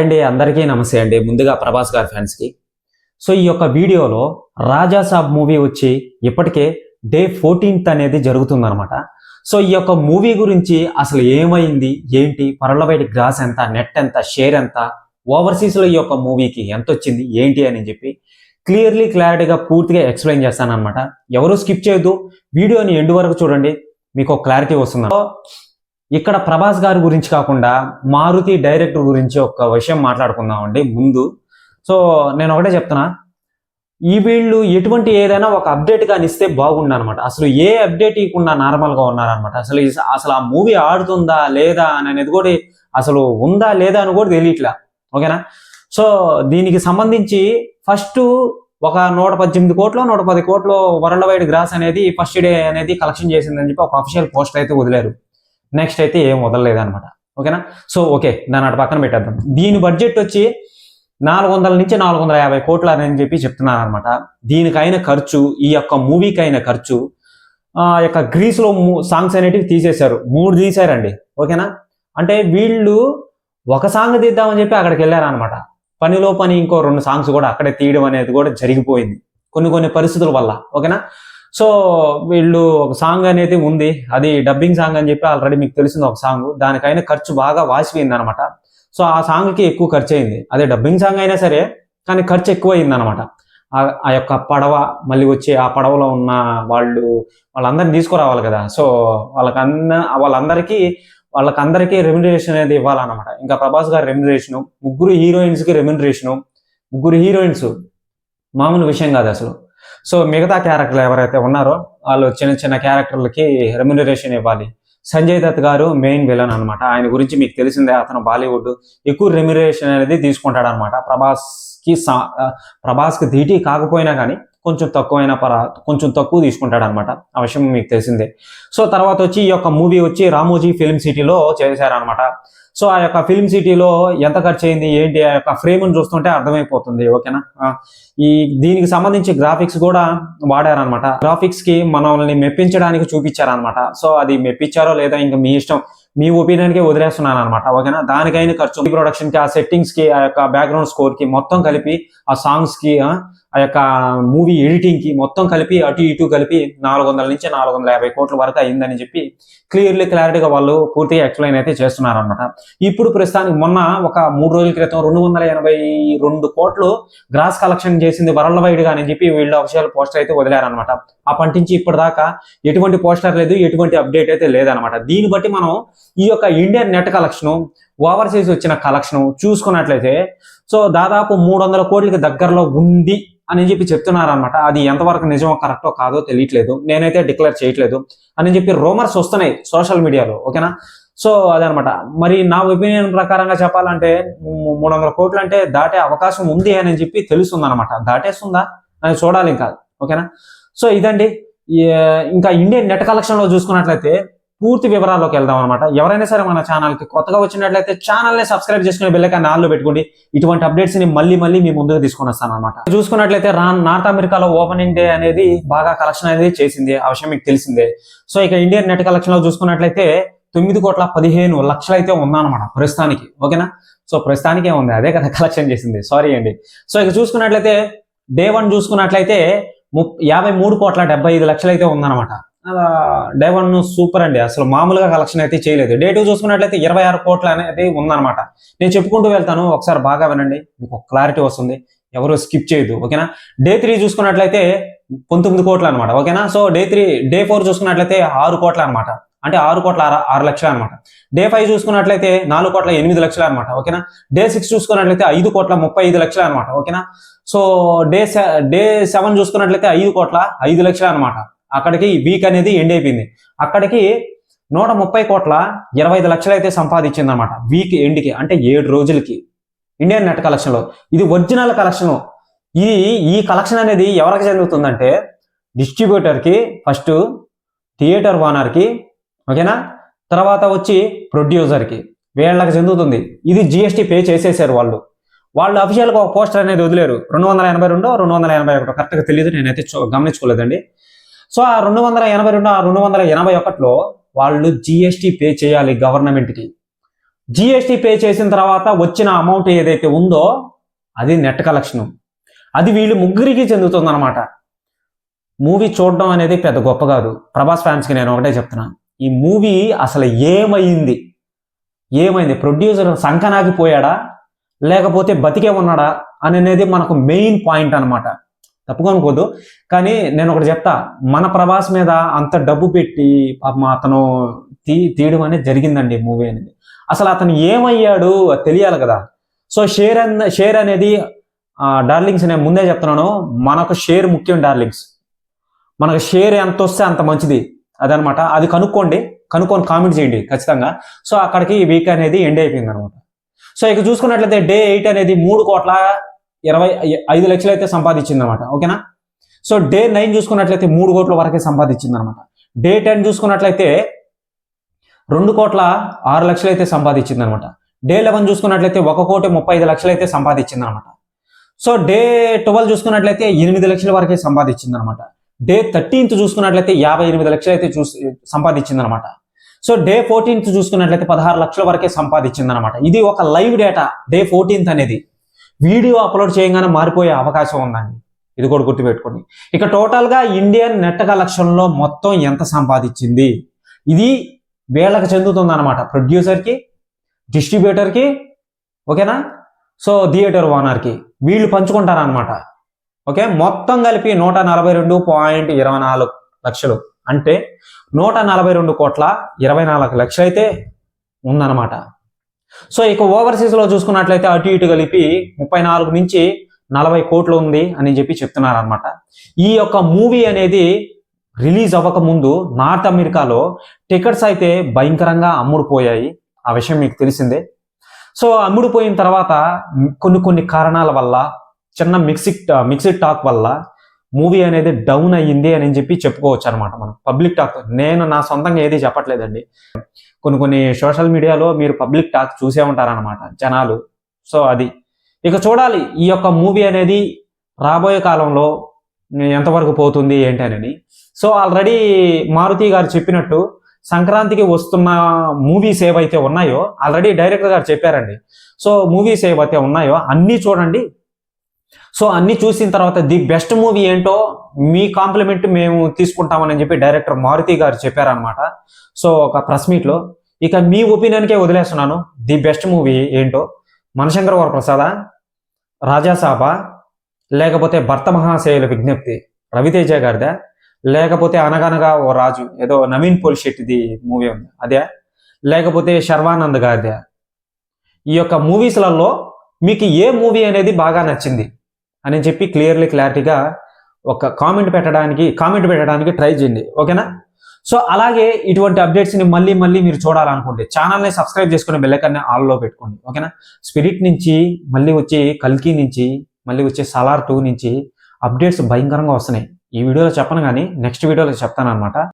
అండి అందరికీ నమస్తే అండి. ముందుగా ప్రభాస్ గారి ఫ్యాన్స్కి సో ఈ యొక్క వీడియోలో రాజా సాబ్ మూవీ వచ్చి ఇప్పటికే డే ఫోర్టీన్త్ అనేది జరుగుతుందన్నమాట. సో ఈ యొక్క మూవీ గురించి అసలు ఏమైంది? ఏంటి? పరల బయట గ్రాస్ ఎంత? నెట్ ఎంత? షేర్ ఎంత? ఓవర్సీస్లో ఈ యొక్క మూవీకి ఎంత వచ్చింది? ఏంటి అని చెప్పి క్లియర్లీ క్లారిటీగా పూర్తిగా ఎక్స్ప్లెయిన్ చేస్తానమాట ఎవరు స్కిప్ చేయొద్దు. వీడియోని ఎండు వరకు చూడండి. మీకు క్లారిటీ వస్తుంది ఇక్కడ ప్రభాస్ గారి గురించి కాకుండా మారుతి డైరెక్టర్ గురించి ఒక విషయం మాట్లాడుకుందామండి ముందు. సో నేను ఒకటే చెప్తున్నా. ఈ వీళ్ళు ఎటువంటి ఏదైనా ఒక అప్డేట్ కానీ ఇస్తే బాగుండు అనమాట అసలు ఏ అప్డేట్ ఇవ్వకుండా నార్మల్గా ఉన్నారనమాట. అసలు ఈ- అసలు ఆ మూవీ ఆడుతుందా లేదా అనేది కూడా అసలు ఉందా లేదా అని కూడా తెలియట్లా. ఓకేనా? సో దీనికి సంబంధించి ఫస్ట్ ఒక నూట పద్దెనిమిది కోట్లు నూట పది కోట్లు వరల్డ్ వైడ్ గ్రాస్ అనేది ఫస్ట్ డే అనేది కలెక్షన్ చేసిందని చెప్పి ఒక అఫీషియల్ పోస్ట్ అయితే వదిలారు. నెక్స్ట్ అయితే ఏం వదలలేదు అనమాట ఓకేనా? సో ఓకే దాని అటు పక్కన పెట్టేద్దాం. దీని బడ్జెట్ వచ్చి నాలుగు వందల నుంచి నాలుగు వందల యాభై కోట్లు అని చెప్పి చెప్తున్నారు అనమాట దీనికైన ఖర్చు ఈ యొక్క మూవీకి అయిన ఖర్చు ఆ యొక్క గ్రీస్లో సాంగ్స్ అనేటివి తీసేశారు. మూడు తీశారండి. ఓకేనా? అంటే వీళ్ళు ఒక సాంగ్ తీద్దామని చెప్పి అక్కడికి వెళ్ళారనమాట పనిలో పని ఇంకో రెండు సాంగ్స్ కూడా అక్కడే తీయడం అనేది కూడా జరిగిపోయింది. కొన్ని కొన్ని పరిస్థితుల వల్ల. ఓకేనా? సో వీళ్ళు ఒక సాంగ్ అనేది ఉంది. అది డబ్బింగ్ సాంగ్ అని చెప్పి ఆల్రెడీ మీకు తెలిసింది ఒక సాంగ్ దానికైనా ఖర్చు బాగా వాసిపోయింది అనమాట సో ఆ సాంగ్కి ఎక్కువ ఖర్చు అయింది. అదే డబ్బింగ్ సాంగ్ అయినా సరే కానీ ఖర్చు ఎక్కువ అయింది అనమాట ఆ యొక్క పడవ మళ్ళీ వచ్చి ఆ పడవలో ఉన్న వాళ్ళు వాళ్ళందరినీ తీసుకురావాలి కదా. సో వాళ్ళకన్న వాళ్ళందరికీ వాళ్ళకందరికీ రెమ్యునరేషన్ అనేది ఇవ్వాలన్నమాట. ఇంకా ప్రభాస్ గారి రెమ్యునరేషను ముగ్గురు హీరోయిన్స్కి రెమ్యునరేషను ముగ్గురు హీరోయిన్స్ మామూలు విషయం కాదు అసలు. సో మిగతా క్యారెక్టర్లు ఎవరైతే ఉన్నారో వాళ్ళు చిన్న చిన్న క్యారెక్టర్లకి రెమ్యునరేషన్ ఇవ్వాలి. సంజయ్ దత్ గారు మెయిన్ విలన్ అన్నమాట. ఆయన గురించి మీకు తెలిసిందే అతను బాలీవుడ్. ఎక్కువ రెమ్యునరేషన్ అనేది తీసుకుంటాడు అనమాట ప్రభాస్కి సా ప్రభాస్కి ధీటీ కాకపోయినా కానీ కొంచెం తక్కువైన పర కొంచెం తక్కువ తీసుకుంటాడు అనమాట ఆ విషయం మీకు తెలిసిందే. సో తర్వాత వచ్చి ఈ యొక్క మూవీ వచ్చి రామోజీ ఫిల్మ్ సిటీలో చేశారనమాట సో ఆ యొక్క ఫిల్మ్ సిటీలో ఎంత ఖర్చు అయింది ఏంటి ఆ యొక్క ఫ్రేమ్ని చూస్తుంటే అర్థమైపోతుంది ఓకేనా? ఈ దీనికి సంబంధించి గ్రాఫిక్స్ కూడా వాడారనమాట గ్రాఫిక్స్కి మనల్ని మెప్పించడానికి చూపించారనమాట సో అది మెప్పించారో లేదా ఇంకా మీ ఇష్టం మీ ఒపీనియన్కి వదిలేస్తున్నాను అనమాట ఓకేనా? దానికైన ఖర్చు ప్రొడక్షన్కి ఆ సెట్టింగ్స్కి ఆ యొక్క బ్యాక్గ్రౌండ్ స్కోర్కి మొత్తం కలిపి ఆ సాంగ్స్కి ఆ యొక్క మూవీ ఎడిటింగ్కి మొత్తం కలిపి అటు ఇటు కలిపి నాలుగు వందల నుంచి నాలుగు వందల యాభై కోట్ల వరకు అయిందని చెప్పి క్లియర్లీ క్లారిటీగా వాళ్ళు పూర్తిగా ఎక్స్ప్లెయిన్ అయితే చేస్తున్నారనమాట ఇప్పుడు ప్రస్తుతానికి మొన్న ఒక మూడు రోజుల క్రితం రెండు వందల ఎనభై రెండు కోట్లు గ్రాస్ కలెక్షన్ చేసింది వరల్డ్ వైడ్గా అని చెప్పి వీళ్ళు అవసరాలు పోస్టర్ అయితే వదిలారనమాట అప్పటి నుంచి ఇప్పటిదాకా ఎటువంటి పోస్టర్ లేదు ఎటువంటి అప్డేట్ అయితే లేదనమాట దీన్ని బట్టి మనం ఈ యొక్క ఇండియన్ నెట్ కలెక్షన్ ఓవర్సీస్ వచ్చిన కలెక్షన్ చూసుకున్నట్లయితే సో దాదాపు మూడు వందల కోట్లకి దగ్గరలో ఉంది అని చెప్పి చెప్తున్నారనమాట అది ఎంతవరకు నిజమో కరెక్టో కాదో తెలియట్లేదు. నేనైతే డిక్లేర్ చేయట్లేదు. అని చెప్పి రోమర్స్ వస్తున్నాయి సోషల్ మీడియాలో ఓకేనా? సో అదనమాట మరి నా ఒపీనియన్ ప్రకారంగా చెప్పాలంటే మూడు వందల కోట్లు అంటే దాటే అవకాశం ఉంది అని చెప్పి తెలుస్తుంది అనమాట దాటేస్తుందా? అని చూడాలి ఇంకా ఓకేనా? సో ఇదండి. ఇంకా ఇండియన్ నెట్ కలెక్షన్లో చూసుకున్నట్లయితే పూర్తి వివరాల్లోకి వెళ్దాం అనమాట ఎవరైనా సరే మన ఛానల్కి కొత్తగా వచ్చినట్లయితే ఛానల్ని సబ్స్క్రైబ్ చేసుకునే బెల్లైకాన్ నాళ్ళు పెట్టుకోండి. ఇటువంటి అప్డేట్స్ని మళ్ళీ మళ్ళీ మీ ముందుకు తీసుకొని వస్తాను అనమాట చూసుకున్నట్లయితే రా నార్త్ అమెరికాలో ఓపెనింగ్ డే అనేది బాగా కలెక్షన్ అనేది చేసింది. ఆ విషయం మీకు తెలిసిందే. సో ఇక ఇండియన్ నెట్ కలెక్షన్లో చూసుకున్నట్లయితే తొమ్మిది కోట్ల పదిహేను లక్షలు అయితే ఉందన్నమాట ప్రస్తుతానికి. ఓకేనా? సో ప్రస్తుతానికే ఉంది. అదే కదా కలెక్షన్ చేసింది. సారీ అండి. సో ఇక చూసుకున్నట్లయితే డే వన్ చూసుకున్నట్లయితే ముప్ యాభై మూడు కోట్ల డెబ్బై ఐదు లక్షలు అయితే ఉందన్నమాట. డే వన్ సూపర్ అండి. అసలు మామూలుగా కలెక్షన్ అయితే చేయలేదు. డే టూ చూసుకున్నట్లయితే ఇరవై ఆరు కోట్ల అనేది ఉందన్నమాట. నేను చెప్పుకుంటూ వెళ్తాను. ఒకసారి బాగా వినండి. మీకు క్లారిటీ వస్తుంది. ఎవరు స్కిప్ చేయదు ఓకేనా? డే త్రీ చూసుకున్నట్లయితే పంతొమ్మిది కోట్లు అనమాట ఓకేనా? So day three day four చూసుకున్నట్లయితే ఆరు కోట్ల అనమాట అంటే ఆరు కోట్ల ఆరు లక్షలు అనమాట డే ఫైవ్ చూసుకున్నట్లయితే నాలుగు కోట్ల ఎనిమిది లక్షలు అనమాట ఓకేనా? డే సిక్స్ చూసుకున్నట్లయితే ఐదు కోట్ల ముప్పై ఐదు లక్షలు అనమాట ఓకేనా? సో డే డే సెవెన్ చూసుకున్నట్లయితే ఐదు కోట్ల ఐదు లక్షలు అనమాట అక్కడికి వీక్ అనేది ఎండ్ అయిపోయింది. అక్కడికి నూట ముప్పై కోట్ల ఇరవై ఐదు లక్షలు అయితే సంపాదించింది అనమాట వీక్ ఎండ్కి అంటే ఏడు రోజులకి. ఇండియన్ నెట్ కలెక్షన్లో. ఇది ఒరిజినల్ కలెక్షన్. ఈ ఈ కలెక్షన్ అనేది ఎవరికి చెందుతుందంటే డిస్ట్రిబ్యూటర్కి ఫస్ట్ థియేటర్ ఓనర్కి ఓకేనా? తర్వాత వచ్చి ప్రొడ్యూసర్కి వీళ్ళకి చెందుతుంది. ఇది జిఎస్టీ పే చేసేసారు వాళ్ళు. వాళ్ళు అఫీషియల్గా ఒక పోస్టర్ అనేది వదిలేరు. రెండు వందల ఎనభై రెండు రెండు వందల ఎనభై ఒకటి. కరెక్ట్గా తెలియదు నేనైతే గమనించుకోలేదండి. సో ఆ రెండు వందల ఎనభై రెండు ఆ రెండు వందల ఎనభై ఒకటిలో వాళ్ళు జిఎస్టీ పే చేయాలి గవర్నమెంట్కి జిఎస్టీ పే చేసిన తర్వాత వచ్చిన అమౌంట్ ఏదైతే ఉందో అది నెట్ కలెక్షన్ అది వీళ్ళు ముగ్గురికి చెందుతుందన్నమాట. మూవీ చూడడం అనేది పెద్ద గొప్ప కాదు. ప్రభాస్ ఫ్యాన్స్కి నేను ఒకటే చెప్తున్నాను ఈ మూవీ అసలు ఏమైంది? ఏమైంది? ప్రొడ్యూసర్ సంకనాగిపోయాడా? లేకపోతే బతికే ఉన్నాడా? అనేది మనకు మెయిన్ పాయింట్ అనమాట తప్పుకోనుకోదు కానీ నేను ఒకటి చెప్తా మన ప్రభాస్ మీద అంత డబ్బు పెట్టి పాపం అతను తీ తీయడం అనేది జరిగిందండి మూవీ అనేది. అసలు అతను ఏమయ్యాడు తెలియాలి కదా. సో షేర్ అన్ షేర్ అనేది డార్లింగ్స్ నేను ముందే చెప్తున్నాను మనకు షేర్ ముఖ్యం డార్లింగ్స్. మనకు షేర్ ఎంత వస్తే అంత మంచిది. అదనమాట. అది కనుక్కోండి కనుక్కొని కామెంట్ చేయండి ఖచ్చితంగా. సో అక్కడికి ఈ వీక్ అనేది ఎండ్ అయిపోయింది అనమాట సో ఇక చూసుకున్నట్లయితే డే ఎయిట్ అనేది మూడు కోట్ల ఇరవై ఐదు లక్షలు అయితే సంపాదించింది అనమాట ఓకేనా? సో డే నైన్ చూసుకున్నట్లయితే మూడు కోట్ల వరకే సంపాదించింది అనమాట డే టెన్ చూసుకున్నట్లయితే రెండు కోట్ల ఆరు లక్షలు అయితే సంపాదించింది అనమాట డే లెవెన్ చూసుకున్నట్లయితే ఒక కోటి ముప్పై ఐదు లక్షలు అయితే సంపాదించింది అనమాట సో డే ట్వెల్వ్ చూసుకున్నట్లయితే ఎనిమిది లక్షల వరకే సంపాదించింది అనమాట డే థర్టీన్త్ చూసుకున్నట్లయితే యాభై ఎనిమిది లక్షలు అయితే చూసి సంపాదించింది అనమాట సో డే ఫోర్టీన్త్ చూసుకున్నట్లయితే పదహారు లక్షల వరకే సంపాదించింది అనమాట ఇది ఒక లైవ్ డేటా డే ఫోర్టీన్త్ అనేది. వీడియో అప్లోడ్ చేయగానే మారిపోయే అవకాశం ఉందండి. ఇది కూడా గుర్తుపెట్టుకోండి. ఇక టోటల్గా ఇండియన్ నెట్ కలెక్షన్లో మొత్తం ఎంత సంపాదించింది? ఇది వీళ్ళకి చెందుతుంది అనమాట ప్రొడ్యూసర్కి డిస్ట్రిబ్యూటర్కి ఓకేనా? సో థియేటర్ ఓనర్కి వీళ్ళు పంచుకుంటారనమాట ఓకే? మొత్తం కలిపి నూట నలభై రెండు పాయింట్ ఇరవై నాలుగు లక్షలు. అంటే నూట నలభై రెండు కోట్ల ఇరవై నాలుగు లక్షలైతే ఉందన్నమాట. సో ఇక ఓవర్సీస్లో చూసుకున్నట్లయితే అటు ఇటు కలిపి ముప్పై నాలుగు నుంచి నలభై కోట్లు ఉంది అని చెప్పి చెప్తున్నారు అనమాట ఈ యొక్క మూవీ అనేది రిలీజ్ అవ్వకముందు నార్త్ అమెరికాలో టికెట్స్ అయితే భయంకరంగా అమ్ముడుపోయాయి. ఆ విషయం మీకు తెలిసిందే. సో అమ్ముడుపోయిన తర్వాత కొన్ని కొన్ని కారణాల వల్ల చిన్న మిక్సిక్ మిక్సిడ్ టాక్ వల్ల మూవీ అనేది డౌన్ అయ్యింది అని చెప్పి చెప్పుకోవచ్చు అనమాట మనం. పబ్లిక్ టాక్ నేను నా సొంతంగా ఏది చెప్పట్లేదండి. కొన్ని కొన్ని సోషల్ మీడియాలో మీరు పబ్లిక్ టాక్ చూసే ఉంటారనమాట జనాలు. సో అది. ఇక చూడాలి ఈ యొక్క మూవీ అనేది రాబోయే కాలంలో ఎంతవరకు పోతుంది ఏంటి అని సో ఆల్రెడీ మారుతి గారు చెప్పినట్టు సంక్రాంతికి వస్తున్న మూవీస్ ఏవైతే ఉన్నాయో ఆల్రెడీ డైరెక్టర్ గారు చెప్పారండి. సో మూవీస్ ఏవైతే ఉన్నాయో అన్నీ చూడండి సో అన్ని చూసిన తర్వాత ది బెస్ట్ మూవీ ఏంటో మీ కాంప్లిమెంట్ మేము తీసుకుంటామని చెప్పి డైరెక్టర్ మారుతి గారు చెప్పారనమాట సో ఒక ప్రెస్ మీట్లో ఇక మీ ఒపీనియన్కే వదిలేస్తున్నాను. ది బెస్ట్ మూవీ ఏంటో మనశంకర వరప్రసాద రాజాసాబ లేకపోతే భర్త మహాశయుల విజ్ఞప్తి రవితేజ గారిదా లేకపోతే అనగనగా ఓ రాజు ఏదో నవీన్ పోల్ శెట్టిది మూవీ ఉంది అదే. లేకపోతే శర్వానంద్ గారిదే. ఈ యొక్క మూవీస్లలో మీకు ఏ మూవీ అనేది బాగా నచ్చింది? అని చెప్పి క్లియర్లీ క్లారిటీగా ఒక కామెంట్ పెట్టడానికి కామెంట్ పెట్టడానికి ట్రై చేయండి. ఓకేనా? సో అలాగే ఇటువంటి అప్డేట్స్ని మళ్ళీ మళ్ళీ మీరు చూడాలనుకుంటే ఛానల్ని సబ్స్క్రైబ్ చేసుకుని బెల్లకన్నా ఆల్లో పెట్టుకోండి. ఓకేనా? స్పిరిట్ నుంచి మళ్ళీ వచ్చి కల్కి నుంచి మళ్ళీ వచ్చే సలార్ టూ నుంచి అప్డేట్స్ భయంకరంగా వస్తున్నాయి. ఈ వీడియోలో చెప్పను కానీ నెక్స్ట్ వీడియోలో చెప్తాను అనమాట